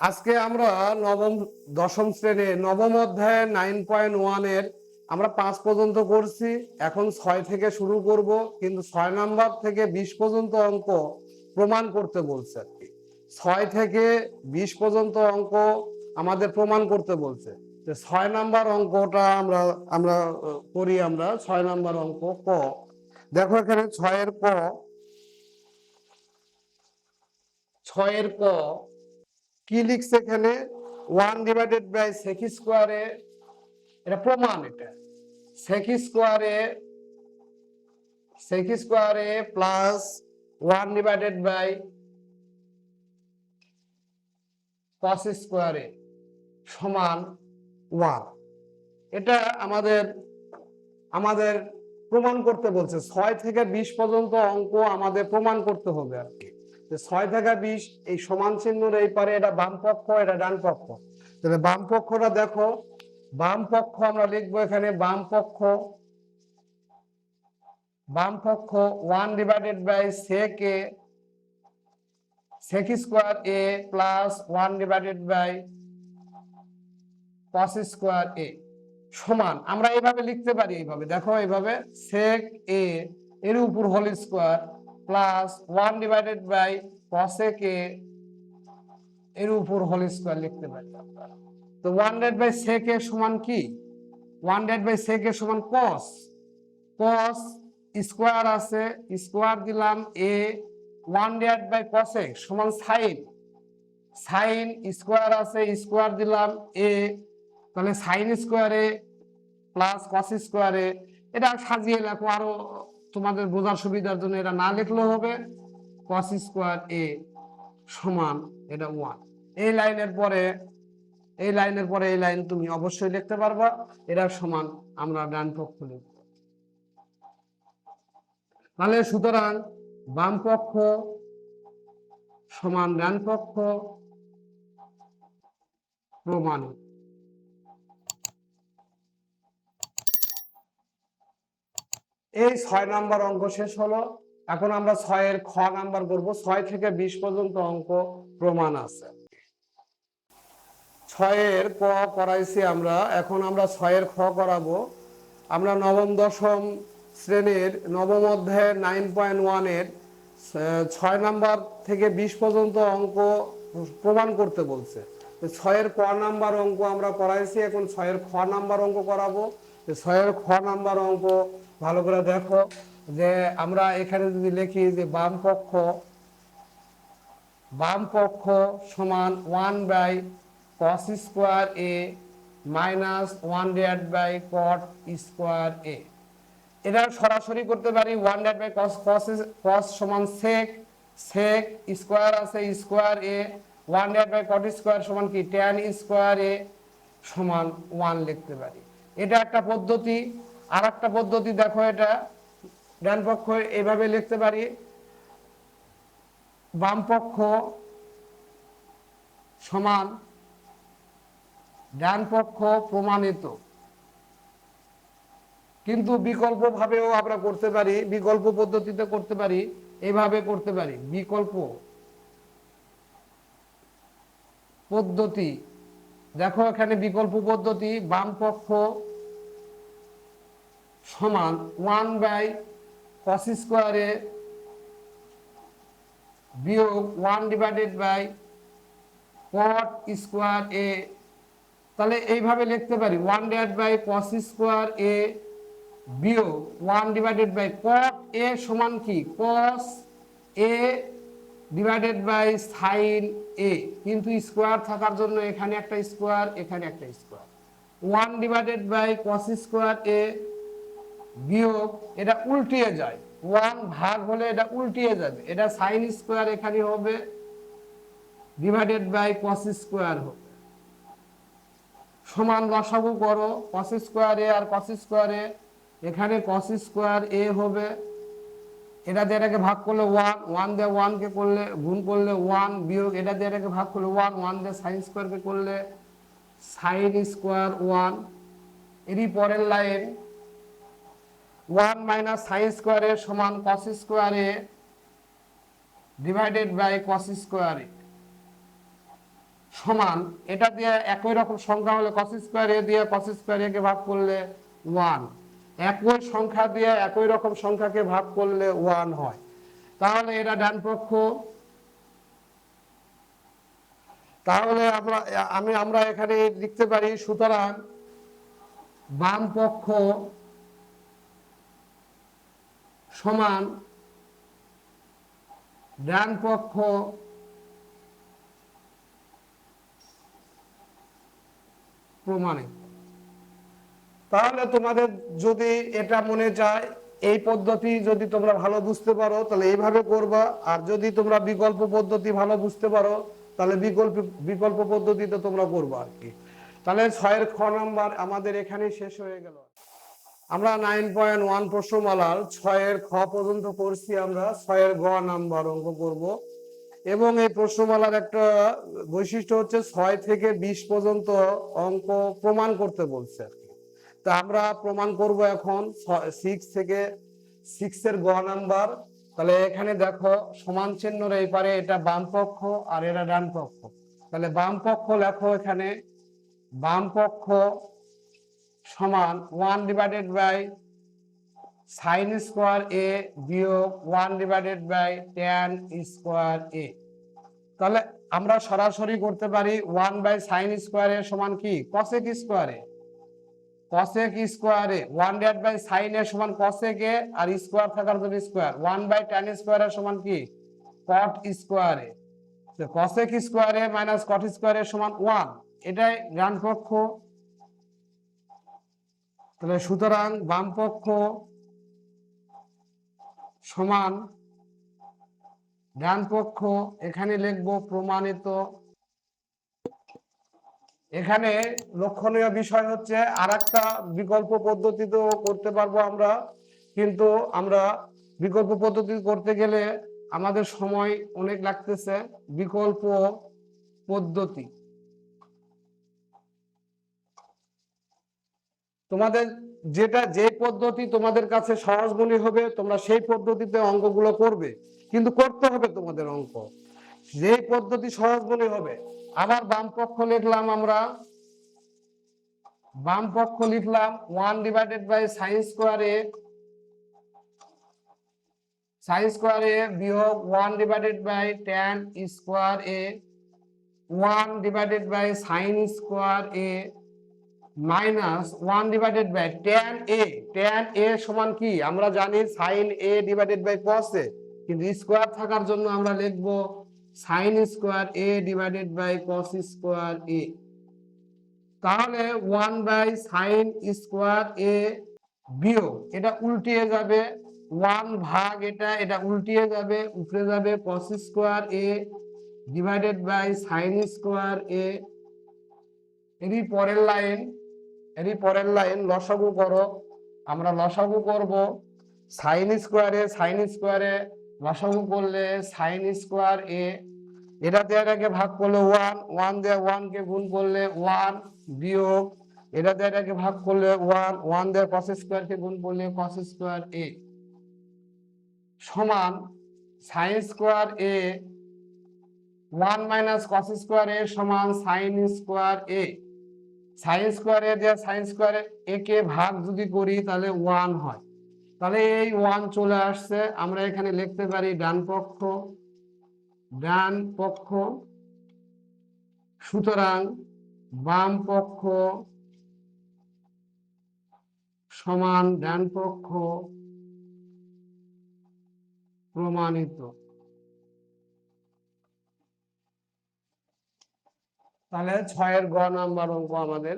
আজকে আমরা নবম, দশম শ্রেণির নবম অধ্যায় নাইন পয়েন্ট ওয়ানের আমরা পাঁচ পর্যন্ত করছি। এখন ছয় থেকে শুরু করব, কিন্তু ছয় নাম্বার থেকে বিশ পর্যন্ত অঙ্ক প্রমাণ করতে বলছে আর কি। ছয় থেকে বিশ পর্যন্ত অঙ্ক আমাদের প্রমাণ করতে বলছে। যে ছয় নাম্বার অঙ্কটা আমরা আমরা করি আমরা। ছয় নাম্বার অঙ্ক ক। দেখো এখানে ছয়ের ক। ছয়ের ক। কি লিখছে এখানে? ওয়ান ডিভাইডেড বাই সেক স্কোয়ারে এটা প্রমাণ এটা। সেক স্কোয়ারে সেক স্কোয়ারে plus one divided by cos স্কোয়ারে সমান ওয়ান এটা আমাদের আমাদের প্রমাণ করতে বলছে। ছয় থেকে বিশ পর্যন্ত অঙ্ক আমাদের প্রমাণ করতে হবে আর কি। ছয় থেকে বিশ, এই সমান চিহ্নর এই পারে এটা বাম পক্ষ, এটা ডান পক্ষ। তাহলে বাম পক্ষটা দেখো, বাম পক্ষ আমরা লিখব এখানে বাম পক্ষ। বাম পক্ষ one divided by sec A sec square A plus one divided by cos square A সমান, আমরা এইভাবে লিখতে পারি এইভাবে। দেখো এইভাবে সেক এ এর উপর whole square plus one divided by A এর উপর হোল স্কোয়ার লিখতে পারি। তো one divided by sec A সমান কি? ওয়ান ডেড বাই সেক সমান কস কস স্কোয়ার আছে স্কোয়ার দিলাম A one divided by cosec সমান সাইন সাইন স্কোয়ার আছে স্কোয়ার দিলাম এ তাহলে সাইন স্কোয়ারে প্লাস কস স্কোয়ারে এটা সাজিয়ে লেখো আরও তোমাদের বোঝার সুবিধার জন্য এটা না লিখলেও হবে। কস স্কোয়ার এ সমান এটা ওয়ান এই লাইনের পরে, এই লাইনের পরে এই লাইন তুমি অবশ্যই লিখতে পারবা। এটা সমান আমরা ডান পক্ষ লিখব। তাহলে সুতরাং বাম পক্ষ সমান ডান পক্ষ প্রমাণিত। এই ছয় নাম্বার অঙ্ক শেষ হলো। এখন আমরা ছয়ের খ নাম্বার করব। ছয় থেকে বিশ পর্যন্ত অঙ্ক প্রমাণ আছে। ছয়ের ক করাইছি আমরা। এখন আমরা ছয়ের খ করাবো। আমরা নবম, দশম শ্রেণির, নবম অধ্যায়ের নাইন পয়েন্ট ওয়ানের ছয় নাম্বার থেকে বিশ পর্যন্ত অঙ্ক প্রমাণ করতে বলছে। ছয়ের ক নাম্বার অঙ্ক আমরা করাইছি। এখন ছয়ের খ নাম্বার অঙ্ক করাবো। ছয়ের খ নাম্বার অঙ্ক ভালো করে দেখো যে আমরা এখানে যদি লিখি যে বাম পক্ষ বাম পক্ষ সমান one by cos square A minus one divide by cot square A এটা সরাসরি করতে পারি one divide by cos cos cos সমান সেক সেক স্কোয়ার আছে square A one divide by cot square সমান কি ট্যান স্কোয়ার এ সমান one লিখতে পারি। এটা একটা পদ্ধতি। আর একটা পদ্ধতি দেখো এটা। ডান পক্ষ এইভাবে লিখতে পারি। বাম পক্ষ সমান, ডান পক্ষ প্রমাণিত। কিন্তু বিকল্প ভাবেও আমরা করতে পারি, বিকল্প পদ্ধতিতে করতে পারি, এভাবে করতে পারি। বিকল্প পদ্ধতি। দেখো এখানে বিকল্প পদ্ধতি, বাম পক্ষ সমান ওয়ান বাই কস স্কোয়ারে বিয়োগ one divided by cot square A. তাহলে এইভাবে লিখতে পারি, one divide by cos square A বিয়োগ one divided by cot A সমান কি? Cos A divided by sine A. কিন্তু স্কোয়ার থাকার জন্য এখানে একটা স্কোয়ার, এখানে একটা square. One divided by cos square A বিয়োগ, এটা উল্টিয়ে যায়। ওয়ান ভাগ হলে এটা উল্টিয়ে যাবে। এটা সাইন স্কোয়ার এখানে হবে ডিভাইডেড বাই কস স্কোয়ার হবে। সমান লসাগু করো কস স্কোয়ার এ আর কস স্কোয়ার এখানে কস স্কোয়ার এ হবে। এটা দিয়ে এটাকে ভাগ করলে ওয়ান ওয়ান দিয়ে ওয়ানকে করলে, গুণ করলে ওয়ান বিয়োগ এটা দিয়ে এটাকে ভাগ করলে ওয়ান ওয়ান দিয়ে সাইন স্কোয়ারকে করলে সাইন স্কোয়ার ওয়ান এরই পরের লাইন ওয়ান মাইনাস সাইন স্কোয়ারের সমান কস স্কোয়ারে ডিভাইডেড বাই কস স্কোয়ারে সমান, এটা দিয়ে একই রকম সংখ্যা হলে কস এ দিয়ে কস স্কোয়ার এ কে ভাগ করলে ওয়ান। একই সংখ্যা দিয়ে একই রকম সংখ্যাকে ভাগ করলে ওয়ান হয়। তাহলে এটা ডান পক্ষ। তাহলে আমরা, আমি আমরা এখানে লিখতে পারি, সুতরাং বাম পক্ষ সমান ডান পক্ষ প্রমাণিত তাহলে তোমাদের যদি এটা মনে চায় এই পদ্ধতি যদি তোমরা ভালো বুঝতে পারো, তাহলে এইভাবে করবা। আর যদি তোমরা বিকল্প পদ্ধতি ভালো বুঝতে পারো, তাহলে বিকল্প বিকল্প পদ্ধতিতে তোমরা করবা আর কি। তাহলে ছয়ের খ নম্বর আমাদের এখানে শেষ হয়ে গেল। আমরা নাইন পয়েন্ট ওয়ান প্রশ্নমালার ছয়ের খ পর্যন্ত করছি আমরা, ছয়ের গ নাম্বার অঙ্ক করব। এবং এই প্রশ্নমালার একটা বৈশিষ্ট্য হচ্ছে ছয় থেকে বিশ পর্যন্ত অঙ্ক প্রমাণ করতে বলছে আর কি। তা আমরা প্রমাণ করব এখন সিক্স থেকে সিক্স এর গ নাম্বার। তাহলে এখানে দেখো, সমান চিহ্নর এই পারে এটা বাম পক্ষ আর এরা ডান পক্ষ। তাহলে বাম পক্ষ লেখো এখানে। বাম পক্ষ সমান one divided by sine square A বিয়োগ one divided by tan square A তাহলে আমরা সরাসরি করতে পারি ওয়ান বাই সাইন স্কোয়ার এর সমান কি? কসেক স্কোয়ারে কসেক স্কোয়ারে ওয়ান ডিভাইড বাই সাইন এর সমান কসেক এ আর স্কোয়ার থাকার জন্য square one by tan square এর সমান কি? কট স্কোয়ারে কসেক স্কোয়ারে মাইনাস কট স্কোয়ার স্কোয়ারের সমান ওয়ান এটাই ডান পক্ষ তাহলে সুতরাং বামপক্ষ সমান ডান পক্ষ, এখানে লিখব প্রমাণিত। এখানে লক্ষণীয় বিষয় হচ্ছে আর একটা বিকল্প পদ্ধতিতেও করতে পারব আমরা, কিন্তু আমরা বিকল্প পদ্ধতি করতে গেলে আমাদের সময় অনেক লাগতেছে। বিকল্প পদ্ধতি। তোমাদের যেটা, যে পদ্ধতি তোমাদের কাছে সহজ মনে হবে, তোমরা সেই পদ্ধতিতে অঙ্কগুলো করবে। কিন্তু করতে হবে তোমাদের অঙ্ক। যে পদ্ধতি সহজ মনে হবে, আবার বাম পক্ষ লিখলাম আমরা। বাম পক্ষ লিখলাম one divided by sine square A, sine square A বিয়োগ one divided by tan square A, one divided by sine square A minus one divided by tan A tan A সমান কি? আমরা জানি sine A divided by cos A কিন্তু square থাকার জন্য আমরা লিখব sine square A divided by cos square A তাহলে one by sine square A বিয়োগ, এটা উল্টিয়ে যাবে। ওয়ান ভাগ এটা এটা উল্টিয়ে যাবে, উপরে যাবে cos square A divided by sine square A এরই পরের লাইন এরই পরের লাইন, লসাগু করো। আমরা লসাগু করব। সাইন স্কোয়ারে সাইন স্কোয়ারে লসাগু করলে সাইন স্কোয়ার এ, এটা এটাকে ভাগ করলে ওয়ান ওয়ান দিয়ে ওয়ান কে গুণ করলে ওয়ান বিয়োগ, এটা এটাকে ভাগ করলে ওয়ান ওয়ান দিয়ে কস স্কোয়ার কে গুণ করলে কস স্কোয়ার এ। সমান sine square A one minus cos square A সমান সাইন স্কোয়ার এ। সাইন স্কোয়ারে দিয়ে সাইন স্কোয়ার এ কে ভাগ যদি করি তাহলে ওয়ান হয়। তাহলে এই ওয়ান চলে আসছে। আমরা এখানে লিখতে পারি ডান পক্ষ ডান পক্ষ। সুতরাং বাম পক্ষ সমান ডান পক্ষ প্রমাণিত। তাহলে ছয়ের গ নাম্বার অঙ্ক আমাদের।